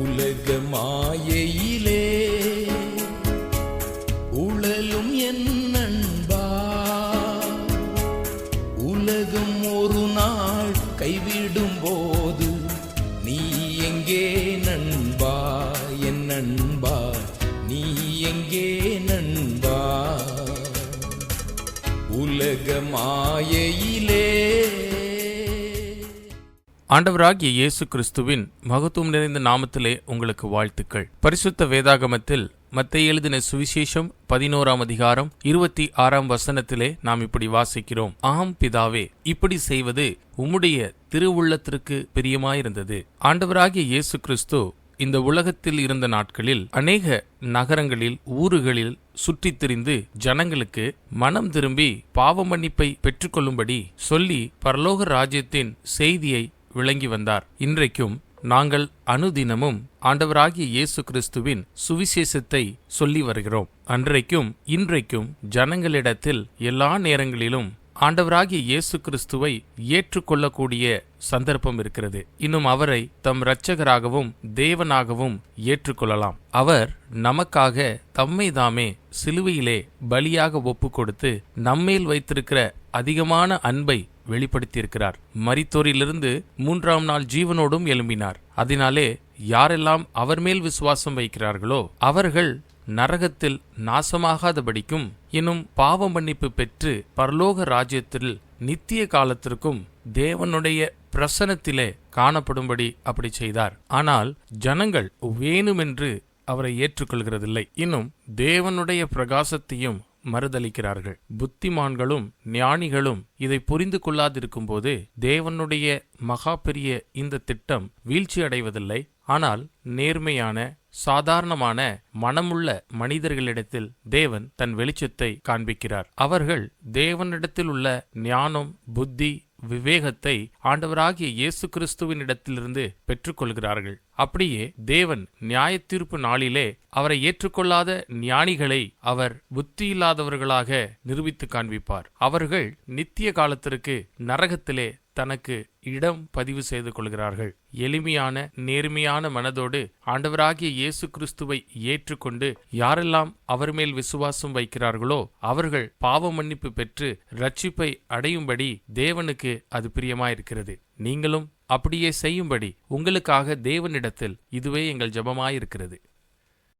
உலக மாயையிலே உழலும் என் நண்பா. உலகம் ஒரு நாள் கைவிடும் போது நீ எங்கே நண்பா? என் நண்பா நீ எங்கே நண்பா? உலக மாயையிலே ஆண்டவராகிய இயேசு கிறிஸ்துவின் மகத்துவம் நிறைந்த நாமத்திலே உங்களுக்கு வாழ்த்துக்கள். பரிசுத்த வேதாகமத்தில் மத்தை எழுதின சுவிசேஷம் பதினோராம் அதிகாரம் இருபத்தி ஆறாம் வசனத்திலே நாம் இப்படி வாசிக்கிறோம். ஆம் பிதாவே இப்படி செய்வது உம்முடைய திருவுள்ளத்திற்கு பிரியமாயிருந்தது. ஆண்டவராகிய இயேசு கிறிஸ்து இந்த உலகத்தில் இருந்த நாட்களில் அநேக நகரங்களில் ஊருகளில் சுற்றித் திரிந்து ஜனங்களுக்கு மனம் திரும்பி பாவ மன்னிப்பை பெற்றுக்கொள்ளும்படி சொல்லி பரலோக ராஜ்யத்தின் செய்தியை விளங்கி வந்தார். இன்றைக்கும் நாங்கள் அனுதினமும் ஆண்டவராகிய இயேசு கிறிஸ்துவின் சுவிசேஷத்தை சொல்லி வருகிறோம். அன்றைக்கும் இன்றைக்கும் ஜனங்களிடத்தில் எல்லா நேரங்களிலும் ஆண்டவராகிய இயேசு கிறிஸ்துவை ஏற்றுக்கொள்ளக்கூடிய சந்தர்ப்பம் இருக்கிறது. இன்னும் அவரை தம் இரட்சகராகவும் தேவனாகவும் ஏற்றுக்கொள்ளலாம். அவர் நமக்காக தம்மை தாமே சிலுவையிலே பலியாக ஒப்பு கொடுத்து நம்மேல் வைத்திருக்கிற அதிகமான அன்பை வெளிப்படுத்தியிருக்கிறார். மரித்தோரிலிருந்து மூன்றாம் நாள் ஜீவனோடும் எழும்பினார். அதனாலே யாரெல்லாம் அவர் மேல் விசுவாசம் வைக்கிறார்களோ அவர்கள் நரகத்தில் நாசமாகாதபடிக்கும் இன்னும் பாவ மன்னிப்பு பெற்று பரலோக ராஜ்யத்தில் நித்திய காலத்திற்கும் தேவனுடைய பிரசனத்திலே காணப்படும்படி அப்படி செய்தார். ஆனால் ஜனங்கள் வேணுமென்று அவரை ஏற்றுக்கொள்கிறதில்லை. இன்னும் தேவனுடைய பிரகாசத்தையும் மறுதளிக்கிறார்கள் புத்திமான்களும் ஞானிகளும் இதை புரிந்து கொள்ளாதிருக்கும்போது தேவனுடைய மகா பெரிய இந்த திட்டம் வீழ்ச்சி அடைவதில்லை. ஆனால் நேர்மையான சாதாரணமான மனமுள்ள மனிதர்களிடத்தில் தேவன் தன் வெளிச்சத்தை காண்பிக்கிறார். அவர்கள் தேவனிடத்தில் உள்ள ஞானம் புத்தி விவேகத்தை ஆண்டவராகிய இயேசு கிறிஸ்துவினிடத்திலிருந்து பெற்றுக்கொள்கிறார்கள். அப்படியே தேவன் நியாயத்தீர்ப்பு நாளிலே அவரை ஏற்றுக்கொள்ளாத ஞானிகளை அவர் புத்தியில்லாதவர்களாக நிரூபித்து காண்பிப்பார். அவர்கள் நித்திய காலத்திற்கு நரகத்திலே தனக்கு இடம் பதிவு செய்து கொள்கிறார்கள். எளிமையான நேர்மையான மனதோடு ஆண்டவராகிய இயேசு கிறிஸ்துவை ஏற்றுக்கொண்டு யாரெல்லாம் அவர் மேல் விசுவாசம் வைக்கிறார்களோ அவர்கள் பாவ மன்னிப்பு பெற்று ரட்சிப்பை அடையும்படி தேவனுக்கு அது பிரியமாயிருக்கிறது. நீங்களும் அப்படியே செய்யும்படி உங்களுக்காக தேவனிடத்தில் இதுவே எங்கள் ஜெபமாயிருக்கிறது.